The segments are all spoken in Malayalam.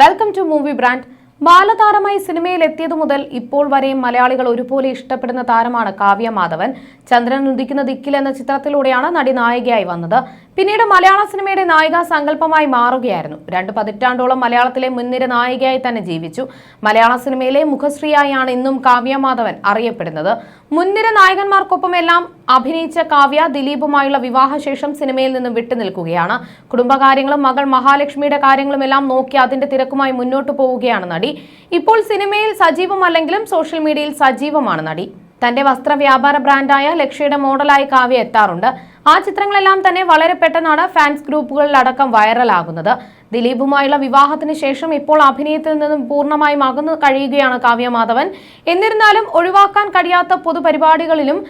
വെൽക്കം ടു മൂവി ബ്രാൻഡ് ബാലതാരമായി സിനിമയിൽ എത്തിയതു മുതൽ ഇപ്പോൾ വരെയും മലയാളികൾ ഒരുപോലെ ഇഷ്ടപ്പെടുന്ന താരമാണ് കാവ്യ മാധവൻ. ചന്ദ്രൻ ഉദിക്കുന്ന ദിക്കിൽ എന്ന ചിത്രത്തിലൂടെയാണ് നടി നായികയായി വന്നത്. പിന്നീട് മലയാള സിനിമയുടെ നായിക സങ്കല്പമായി മാറുകയായിരുന്നു. രണ്ട് പതിറ്റാണ്ടോളം മലയാളത്തിലെ മുൻനിര നായികയായി തന്നെ ജീവിച്ചു. മലയാള സിനിമയിലെ മുഖശ്രീയായാണ് ഇന്നും കാവ്യ മാധവൻ അറിയപ്പെടുന്നത്. മുൻനിര നായകന്മാർക്കൊപ്പം എല്ലാം അഭിനയിച്ച കാവ്യ ദിലീപുമായുള്ള വിവാഹശേഷം സിനിമയിൽ നിന്നും വിട്ടുനിൽക്കുകയാണ്. കുടുംബകാര്യങ്ങളും മകൾ മഹാലക്ഷ്മിയുടെ കാര്യങ്ങളും എല്ലാം നോക്കി അതിന്റെ തിരക്കുമായി മുന്നോട്ടു പോവുകയാണ് നടി. ഇപ്പോൾ സിനിമയിൽ സജീവമല്ലെങ്കിലും സോഷ്യൽ മീഡിയയിൽ സജീവമാണ് നടി. തന്റെ വസ്ത്ര വ്യാപാര ബ്രാൻഡായ ലക്ഷ്യയുടെ മോഡലായി കാവ്യ എത്താറുണ്ട്. ആ ചിത്രങ്ങളെല്ലാം തന്നെ വളരെ പെട്ടെന്നാണ് ഫാൻസ് ഗ്രൂപ്പുകളിലടക്കം വൈറലാകുന്നത്. ദിലീപുമായുള്ള വിവാഹത്തിന് ശേഷം ഇപ്പോൾ അഭിനയത്തിൽ നിന്നും പൂർണമായും അകന്നു കഴിയുകയാണ് കാവ്യ മാധവൻ. എന്നിരുന്നാലും ഒഴിവാക്കാൻ കഴിയാത്ത പൊതുപരിപാടികളിലും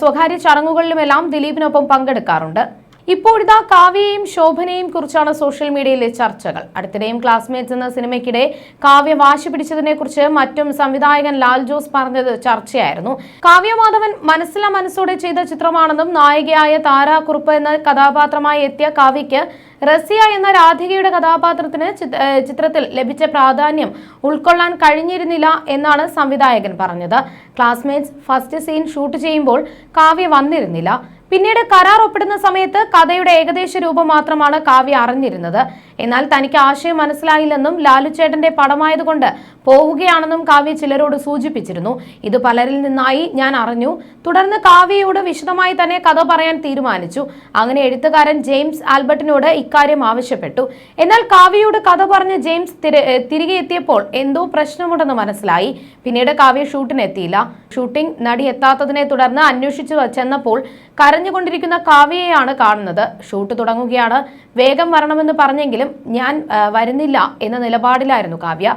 സ്വകാര്യ ചടങ്ങുകളിലുമെല്ലാം ദിലീപിനൊപ്പം പങ്കെടുക്കാറുണ്ട്. ഇപ്പോഴിതാ കാവ്യയെയും ശോഭനയെയും കുറിച്ചാണ് സോഷ്യൽ മീഡിയയിലെ ചർച്ചകൾ. അടുത്തിടെയും ക്ലാസ്മേറ്റ്സ് എന്ന സിനിമയ്ക്കിടെ കാവ്യ വാശി പിടിച്ചതിനെ കുറിച്ച് മറ്റും സംവിധായകൻ ലാൽ ജോസ് പറഞ്ഞത് ചർച്ചയായിരുന്നു. കാവ്യ മാധവൻ മനസ്സില മനസ്സോടെ ചെയ്ത ചിത്രമാണെന്നും നായികയായ താരാകുറുപ്പ് എന്ന കഥാപാത്രമായി എത്തിയ കാവ്യയ്ക്ക് റസിയ എന്ന രാധികയുടെ കഥാപാത്രത്തിന് ചിത്രത്തിൽ ലഭിച്ച പ്രാധാന്യം ഉൾക്കൊള്ളാൻ കഴിഞ്ഞിരുന്നില്ല എന്നാണ് സംവിധായകൻ പറഞ്ഞത്. ക്ലാസ്മേറ്റ്സ് ഫസ്റ്റ് സീൻ ഷൂട്ട് ചെയ്യുമ്പോൾ കാവ്യ വന്നിരുന്നില്ല. പിന്നീട് കരാർ ഒപ്പിടുന്ന സമയത്ത് കഥയുടെ ഏകദേശ രൂപം മാത്രമാണ് കാവ്യ അറിഞ്ഞിരുന്നത്. എന്നാൽ തനിക്ക് ആശയം മനസ്സിലായില്ലെന്നും ലാലുചേട്ടന്റെ പടമായതുകൊണ്ട് പോവുകയാണെന്നും കാവ്യ ചിലരോട് സൂചിപ്പിച്ചിരുന്നു. ഇത് പലരിൽ നിന്നായി ഞാൻ അറിഞ്ഞു. തുടർന്ന് കാവ്യയോട് വിശദമായി തന്നെ കഥ പറയാൻ തീരുമാനിച്ചു. അങ്ങനെ എഴുത്തുകാരൻ ജെയിംസ് ആൽബർട്ടിനോട് ഇക്കാര്യം ആവശ്യപ്പെട്ടു. എന്നാൽ കാവ്യയോട് കഥ പറഞ്ഞ് ജെയിംസ് തിരികെ എത്തിയപ്പോൾ എന്തോ പ്രശ്നമുണ്ടെന്ന് മനസ്സിലായി. പിന്നീട് കാവ്യ ഷൂട്ടിന് എത്തിയില്ല ഷൂട്ടിംഗ് നടി എത്താത്തതിനെ തുടർന്ന് അന്വേഷിച്ചു ചെന്നപ്പോൾ കരഞ്ഞുകൊണ്ടിരിക്കുന്ന കാവ്യയെയാണ് കാണുന്നത്. ഷൂട്ട് തുടങ്ങുകയാണ്. വേഗം വരണമെന്ന് പറഞ്ഞെങ്കിലും ഞാൻ വരുന്നില്ല എന്ന നിലപാടിലായിരുന്നു കാവ്യ.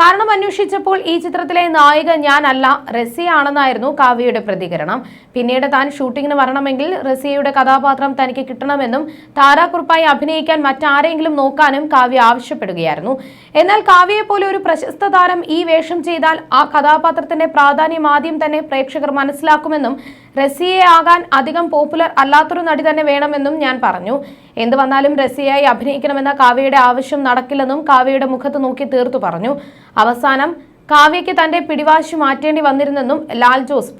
കാരണം അന്വേഷിച്ചപ്പോൾ ഈ ചിത്രത്തിലെ നായിക ഞാനല്ല റസിയാണെന്നായിരുന്നു കാവ്യയുടെ പ്രതികരണം. പിന്നീട് താൻ ഷൂട്ടിങ്ങിന് വരണമെങ്കിൽ റസിയയുടെ കഥാപാത്രം തനിക്ക് കിട്ടണമെന്നും താരാക്കുറിപ്പായി അഭിനയിക്കാൻ മറ്റാരെങ്കിലും നോക്കാനും കാവ്യ ആവശ്യപ്പെടുകയായിരുന്നു. എന്നാൽ കാവ്യയെ പോലെ ഒരു പ്രശസ്ത താരം ഈ വേഷം ചെയ്താൽ ആ കഥാപാത്രത്തിന്റെ പ്രാധാന്യം ആദ്യം തന്നെ പ്രേക്ഷകർ മനസ്സിലാക്കുമെന്നും റസിയെ ആകാൻ അധികം പോപ്പുലർ അല്ലാത്തൊരു നടി തന്നെ വേണമെന്നും ഞാൻ പറഞ്ഞു. എന്ത് വന്നാലും റസിയായി അഭിനയിക്കണമെന്ന കാവ്യയുടെ ആവശ്യം നടക്കില്ലെന്നും കാവ്യയുടെ മുഖത്ത് നോക്കി തീർത്തു പറഞ്ഞു. അവസാനം കാവ്യയ്ക്ക് തന്റെ പിടിവാശി മാറ്റേണ്ടി വന്നിരുന്നെന്നും ലാൽ ജോസ്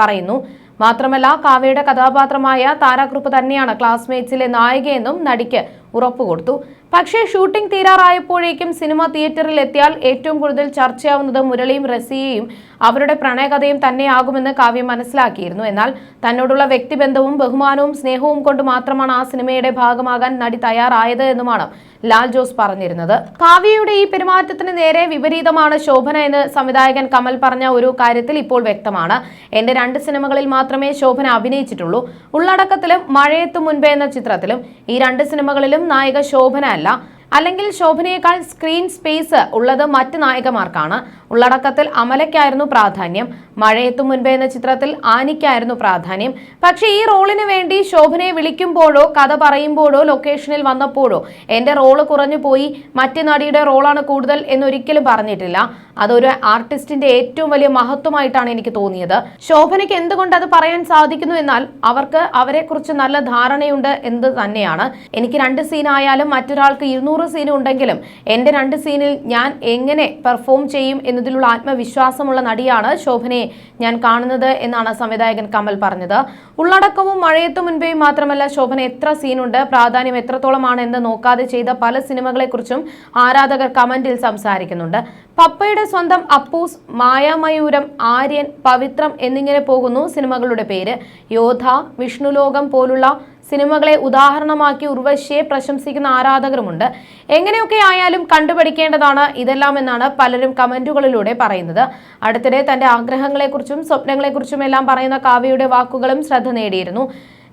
പറയുന്നു. മാത്രമല്ല കാവ്യയുടെ കഥാപാത്രമായ താരാകൃപ്പ് തന്നെയാണ് ക്ലാസ്മേറ്റ്സിലെ നായികയെന്നും നടിക്ക് ഉറപ്പുകൊടുത്തു. പക്ഷേ ഷൂട്ടിംഗ് തീരാറായപ്പോഴേക്കും സിനിമ തിയേറ്ററിൽ എത്തിയാൽ ഏറ്റവും കൂടുതൽ ചർച്ചയാവുന്നത് മുരളിയും റസിയയും അവരുടെ പ്രണയകഥയും തന്നെയാകുമെന്ന് കാവ്യ മനസ്സിലാക്കിയിരുന്നു. എന്നാൽ തന്നോടുള്ള വ്യക്തിബന്ധവും ബഹുമാനവും സ്നേഹവും കൊണ്ട് മാത്രമാണ് ആ സിനിമയുടെ ഭാഗമാകാൻ നടി തയ്യാറായത് എന്നുമാണ് ലാൽ ജോസ് പറഞ്ഞിരുന്നത്. കാവ്യയുടെ ഈ പെരുമാറ്റത്തിന് നേരെ വിപരീതമാണ് ശോഭന എന്ന് സംവിധായകൻ കമൽ പറഞ്ഞ ഒരു കാര്യത്തിൽ ഇപ്പോൾ വ്യക്തമാണ്. എന്റെ രണ്ട് സിനിമകളിൽ മാത്രമേ ശോഭന അഭിനയിച്ചിട്ടുള്ളൂ. ഉള്ളടക്കത്തിലും മഴയത്തും മുൻപേ എന്ന ചിത്രത്തിലും ഈ രണ്ട് സിനിമകളിലും നായിക ശോഭന അല്ല. അല്ലെങ്കിൽ ശോഭനയേക്കാൾ സ്ക്രീൻ സ്പേസ് ഉള്ളത് മറ്റ് നായകമാർക്കാണ് ഉള്ളടക്കത്തിൽ അമലയ്ക്കായിരുന്നു പ്രാധാന്യം. മഴയെത്തു മുൻപേ എന്ന ചിത്രത്തിൽ ആനിക്കായിരുന്നു പ്രാധാന്യം. പക്ഷേ ഈ റോളിന് വേണ്ടി ശോഭനയെ വിളിക്കുമ്പോഴോ കഥ പറയുമ്പോഴോ ലൊക്കേഷനിൽ വന്നപ്പോഴോ എന്റെ റോൾ കുറഞ്ഞു പോയി. മറ്റു നടിയുടെ റോളാണ് കൂടുതൽ എന്നൊരിക്കലും പറഞ്ഞിട്ടില്ല. അതൊരു ആർട്ടിസ്റ്റിന്റെ ഏറ്റവും വലിയ മഹത്വമായിട്ടാണ് എനിക്ക് തോന്നിയത്. ശോഭനയ്ക്ക് എന്തുകൊണ്ട് അത് പറയാൻ സാധിക്കുന്നു എന്നാൽ അവർക്ക് അവരെക്കുറിച്ച് നല്ല ധാരണയുണ്ട് എന്ന് തന്നെയാണ്. എനിക്ക് രണ്ട് സീനായാലും മറ്റൊരാൾക്ക് ഇരുന്നൂറ് സീൻ ഉണ്ടെങ്കിലും എന്റെ രണ്ട് സീനിൽ ഞാൻ എങ്ങനെ പെർഫോം ചെയ്യും എന്നതിലുള്ള ആത്മവിശ്വാസമുള്ള നടിയാണ് ശോഭനയെ ഞാൻ കാണുന്നത് എന്നാണ് സംവിധായകൻ കമൽ പറഞ്ഞത്. ഉള്ളടക്കവും മഴയത്തു മുൻപേയും മാത്രമല്ല ശോഭന എത്ര സീനുണ്ട് പ്രാധാന്യം എത്രത്തോളമാണ് എന്ന് നോക്കാതെ ചെയ്ത പല സിനിമകളെക്കുറിച്ചും ആരാധകർ കമന്റിൽ സംസാരിക്കുന്നുണ്ട്. പപ്പയുടെ സ്വന്തം അപ്പൂസ് മായാമയൂരം ആര്യൻ പവിത്രം എന്നിങ്ങനെ പോകുന്നു സിനിമകളുടെ പേര്. യോധ വിഷ്ണുലോകം പോലുള്ള സിനിമകളെ ഉദാഹരണമാക്കി ഉർവശിയെ പ്രശംസിക്കുന്ന ആരാധകരുമുണ്ട്. എങ്ങനെയൊക്കെ ആയാലും കണ്ടുപഠിക്കേണ്ടതാണ് ഇതെല്ലാം എന്നാണ് പലരും കമന്റുകളിലൂടെ പറയുന്നത്. അടുത്തിടെ തന്റെ ആഗ്രഹങ്ങളെക്കുറിച്ചും സ്വപ്നങ്ങളെക്കുറിച്ചും എല്ലാം പറയുന്ന കാവ്യയുടെ വാക്കുകളും ശ്രദ്ധ നേടിയിരുന്നു.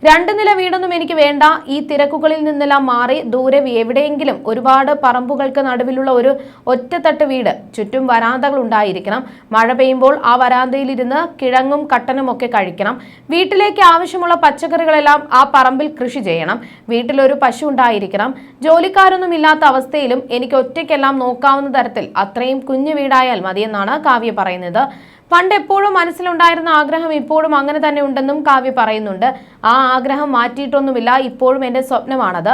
രണ്ട് നില വീടൊന്നും എനിക്ക് വേണ്ട. ഈ തിരക്കുകളിൽ നിന്നെല്ലാം മാറി ദൂരെ എവിടെയെങ്കിലും ഒരുപാട് പറമ്പുകൾക്ക് നടുവിലുള്ള ഒരു ഒറ്റത്തട്ട് വീട്. ചുറ്റും വരാന്തകൾ ഉണ്ടായിരിക്കണം. മഴ പെയ്യുമ്പോൾ ആ വരാന്തയിലിരുന്ന് കിഴങ്ങും കട്ടനും ഒക്കെ കഴിക്കണം. വീട്ടിലേക്ക് ആവശ്യമുള്ള പച്ചക്കറികളെല്ലാം ആ പറമ്പിൽ കൃഷി ചെയ്യണം. വീട്ടിലൊരു പശു ഉണ്ടായിരിക്കണം. ജോലിക്കാരൊന്നും ഇല്ലാത്ത അവസ്ഥയിലും എനിക്ക് ഒറ്റയ്ക്കെല്ലാം നോക്കാവുന്ന തരത്തിൽ അത്രയും കുഞ്ഞു വീടായാൽ മതിയെന്നാണ് കാവ്യ പറയുന്നത്. പണ്ട് എപ്പോഴും മനസ്സിലുണ്ടായിരുന്ന ആഗ്രഹം ഇപ്പോഴും അങ്ങനെ തന്നെ ഉണ്ടെന്നും കാവ്യ പറയുന്നുണ്ട്. ആ ആഗ്രഹം മാറ്റിയിട്ടൊന്നുമില്ല ഇപ്പോഴും എന്റെ സ്വപ്നമാണത്.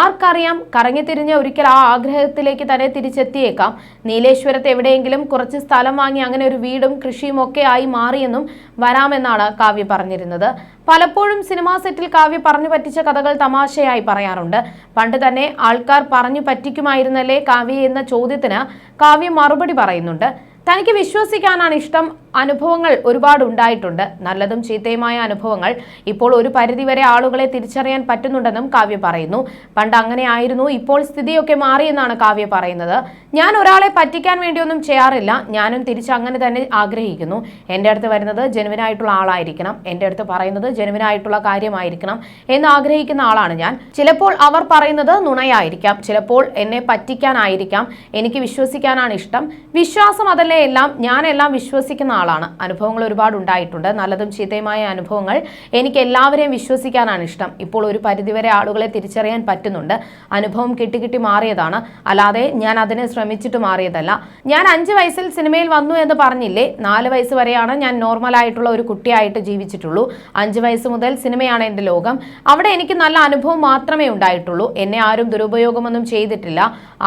ആർക്കറിയാം കറങ്ങിത്തിരിഞ്ഞ ഒരിക്കൽ ആ ആഗ്രഹത്തിലേക്ക് തന്നെ തിരിച്ചെത്തിയേക്കാം. നീലേശ്വരത്ത് എവിടെയെങ്കിലും കുറച്ച് സ്ഥലം വാങ്ങി അങ്ങനെ ഒരു വീടും കൃഷിയും ഒക്കെ ആയി മാറിയെന്നും വരാമെന്നാണ് കാവ്യ പറഞ്ഞിരുന്നത്. പലപ്പോഴും സിനിമാ സെറ്റിൽ കാവ്യ പറഞ്ഞു പറ്റിച്ച കഥകൾ തമാശയായി പറയാറുണ്ട്. പണ്ട് തന്നെ ആൾക്കാർ പറഞ്ഞു പറ്റിക്കുമായിരുന്നല്ലേ കാവ്യ എന്ന ചോദ്യത്തിന് കാവ്യ മറുപടി പറയുന്നുണ്ട്. തനിക്ക് വിശ്വസിക്കാനാണ് ഇഷ്ടം. അനുഭവങ്ങൾ ഒരുപാട് ഉണ്ടായിട്ടുണ്ട്. നല്ലതും ചീത്തയുമായ അനുഭവങ്ങൾ ഇപ്പോൾ ഒരു പരിധിവരെ ആളുകളെ തിരിച്ചറിയാൻ പറ്റുന്നുണ്ടെന്നും കാവ്യ പറയുന്നു. പണ്ട് അങ്ങനെ ആയിരുന്നു ഇപ്പോൾ സ്ഥിതിയൊക്കെ മാറിയെന്നാണ് കാവ്യ പറയുന്നത്. ഞാൻ ഒരാളെ പറ്റിക്കാൻ വേണ്ടിയൊന്നും ചെയ്യാറില്ല. ഞാനും തിരിച്ച് അങ്ങനെ തന്നെ ആഗ്രഹിക്കുന്നു. എന്റെ അടുത്ത് വരുന്നത് ജനുവിനായിട്ടുള്ള ആളായിരിക്കണം. എന്റെ അടുത്ത് പറയുന്നത് ജനുവിനായിട്ടുള്ള കാര്യമായിരിക്കണം എന്ന് ആഗ്രഹിക്കുന്ന ആളാണ് ഞാൻ. ചിലപ്പോൾ അവർ പറയുന്നത് നുണയായിരിക്കാം. ചിലപ്പോൾ എന്നെ പറ്റിക്കാനായിരിക്കാം. എനിക്ക് വിശ്വസിക്കാനാണ് ഇഷ്ടം. വിശ്വാസം അതല്ലേ എല്ലാം. ഞാനെല്ലാം വിശ്വസിക്കുന്ന ആളാണ്. അനുഭവങ്ങൾ ഒരുപാട് ഉണ്ടായിട്ടുണ്ട്. നല്ലതും ചീത്തയുമായ അനുഭവങ്ങൾ എനിക്ക് എല്ലാവരെയും വിശ്വസിക്കാനാണ് ഇഷ്ടം. ഇപ്പോൾ ഒരു പരിധിവരെ ആളുകളെ തിരിച്ചറിയാൻ പറ്റുന്നുണ്ട്. അനുഭവം കിട്ടി കിട്ടി മാറിയതാണ്. അല്ലാതെ ഞാൻ അതിനെ ശ്രമിച്ചിട്ട് മാറിയതല്ല. ഞാൻ അഞ്ച് വയസ്സിൽ സിനിമയിൽ വന്നു എന്ന് പറഞ്ഞില്ലേ? നാല് വയസ്സ് വരെയാണ് ഞാൻ നോർമൽ ആയിട്ടുള്ള ഒരു കുട്ടിയായിട്ട് ജീവിച്ചിട്ടുള്ളൂ. അഞ്ച് വയസ്സ് മുതൽ സിനിമയാണ് എന്റെ ലോകം. അവിടെ എനിക്ക് നല്ല അനുഭവം മാത്രമേ ഉണ്ടായിട്ടുള്ളൂ. എന്നെ ആരും ദുരുപയോഗമൊന്നും ചെയ്തിട്ടില്ല.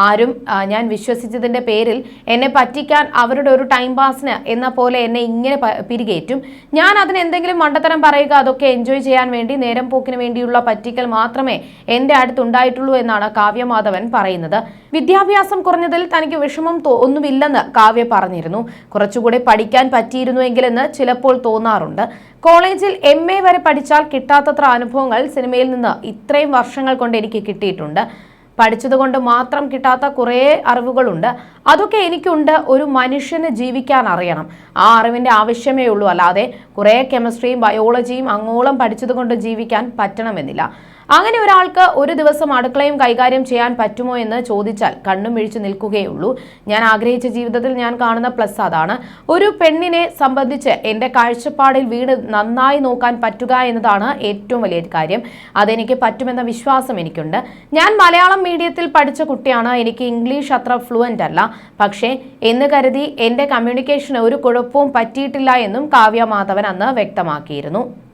ആരും ഞാൻ വിശ്വസിച്ചതിന്റെ പേരിൽ എന്നെ പറ്റിക്കാൻ അവരുടെ ഒരു ടൈം പാസിന് എന്ന പോലെ എന്നെ ഇങ്ങനെ പിരികേറ്റും. ഞാൻ അതിന് എന്തെങ്കിലും മണ്ടത്തരം പറയുക അതൊക്കെ എൻജോയ് ചെയ്യാൻ വേണ്ടി നേരം പോക്കിന് വേണ്ടിയുള്ള പറ്റിക്കൽ മാത്രമേ എന്റെ അടുത്തുണ്ടായിട്ടുള്ളൂ എന്നാണ് കാവ്യമാധവൻ പറയുന്നത്. വിദ്യാഭ്യാസം കുറഞ്ഞതിൽ തനിക്ക് വിഷമം ഒന്നുമില്ലെന്ന് കാവ്യ പറഞ്ഞിരുന്നു. കുറച്ചുകൂടെ പഠിക്കാൻ പറ്റിയിരുന്നുവെങ്കിലെന്ന് ചിലപ്പോൾ തോന്നാറുണ്ട്. കോളേജിൽ എം എ വരെ പഠിച്ചാൽ കിട്ടാത്തത്ര അനുഭവങ്ങൾ സിനിമയിൽ നിന്ന് ഇത്രയും വർഷങ്ങൾ കൊണ്ട് എനിക്ക് കിട്ടിയിട്ടുണ്ട്. പഠിച്ചതുകൊണ്ട് മാത്രം കിട്ടാത്ത കുറേ അറിവുകളുണ്ട്. അതൊക്കെ എനിക്കുണ്ട്. ഒരു മനുഷ്യന് ജീവിക്കാൻ അറിയണം. ആ അറിവിന്റെ ആവശ്യമേ ഉള്ളൂ. അല്ലാതെ കുറേ കെമിസ്ട്രിയും ബയോളജിയും അങ്ങോളം പഠിച്ചതുകൊണ്ട് ജീവിക്കാൻ പറ്റണമെന്നില്ല. അങ്ങനെ ഒരാൾക്ക് ഒരു ദിവസം അടുക്കളയും കൈകാര്യം ചെയ്യാൻ പറ്റുമോ എന്ന് ചോദിച്ചാൽ കണ്ണും മിഴിച്ചു നിൽക്കുകയുള്ളൂ. ഞാൻ ആഗ്രഹിച്ച ജീവിതത്തിൽ ഞാൻ കാണുന്ന പ്ലസ് അതാണ്. ഒരു പെണ്ണിനെ സംബന്ധിച്ച് എന്റെ കാഴ്ചപ്പാടിൽ വീട് നന്നായി നോക്കാൻ പറ്റുക എന്നതാണ് ഏറ്റവും വലിയ കാര്യം. അതെനിക്ക് പറ്റുമെന്ന വിശ്വാസം എനിക്കുണ്ട്. ഞാൻ മലയാളം മീഡിയത്തിൽ പഠിച്ച കുട്ടിയാണ്. എനിക്ക് ഇംഗ്ലീഷ് അത്ര ഫ്ലുവന്റ് അല്ല. പക്ഷേ എന്ന് കരുതി എന്റെ കമ്മ്യൂണിക്കേഷന് ഒരു കുഴപ്പവും പറ്റിയിട്ടില്ല എന്നും കാവ്യ മാധവൻ അന്ന് വ്യക്തമാക്കിയിരുന്നു.